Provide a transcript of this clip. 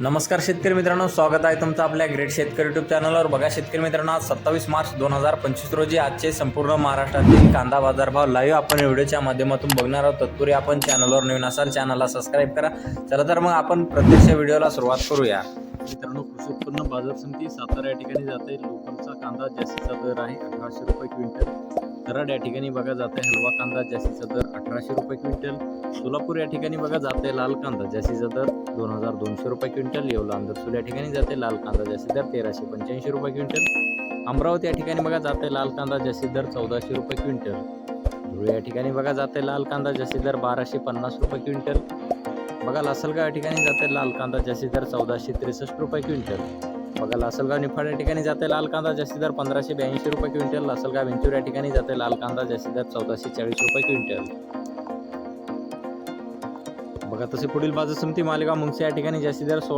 नमस्कार शेतकरी मित्रांनो स्वागत आहे तुमचं आपल्या ग्रेट शेतकरी युट्यूब चॅनलवर बघा शेतकरी मित्रांनो आज सत्तावीस मार्च दोन हजार पंचवीस रोजी आजचे संपूर्ण महाराष्ट्रातील कांदा बाजारभाव लाईव्ह आपण व्हिडिओच्या माध्यमातून बघणार आहोत. तत्पूर्वी आपण चॅनलवर नवीन असाल चॅनलला सबस्क्राईब करा. चला तर मग आपण प्रत्यक्ष व्हिडिओला सुरुवात करूया. मित्रांनो कृषी उत्पन्न बाजार समिती सातारा या ठिकाणी जाते. लोकलचा कांदा जास्तीचा दर आहे अठराशे रुपये क्विंटल. कराड या ठिकाणी बघा जाते हलवा कांदा जास्तीचा दर अठराशे रुपये क्विंटल. सोलापूर या ठिकाणी बघा जाते लाल कांदा जास्तीचा दर दोन हजार दोनशे रुपये क्विंटल. येवला अंदरसूल या ठिकाणी जाते लाल कांदा जास्ती दर तेराशे पंच्याऐंशी रुपये क्विंटल. अमरावती या ठिकाणी बघा जाते लाल कांदा जास्ती दर चौदाशे रुपये क्विंटल. धुळे या ठिकाणी बघा जाते लाल कांदा जास्ती दर बाराशे पन्नास रुपये क्विंटल. बघा लासलगाव या ठिकाणी जाते लाल कांदा जास्ती दर चौदाशे त्रेसष्ट रुपये क्विंटल. बघा लासलगाव निफाड या ठिकाणी जाते लाल कांदा जास्ती दर पंधराशे ब्याऐंशी रुपये क्विंटल लासलगाव वेंचूर या ठिकाणी जाते लाल कांदा जास्ती दर चौदाशे चाळीस रुपये क्विंटल. बघा तसे पुढील बाजार समिती मालेगाव मुंगसे या ठिकाणी जास्ती दर सोळा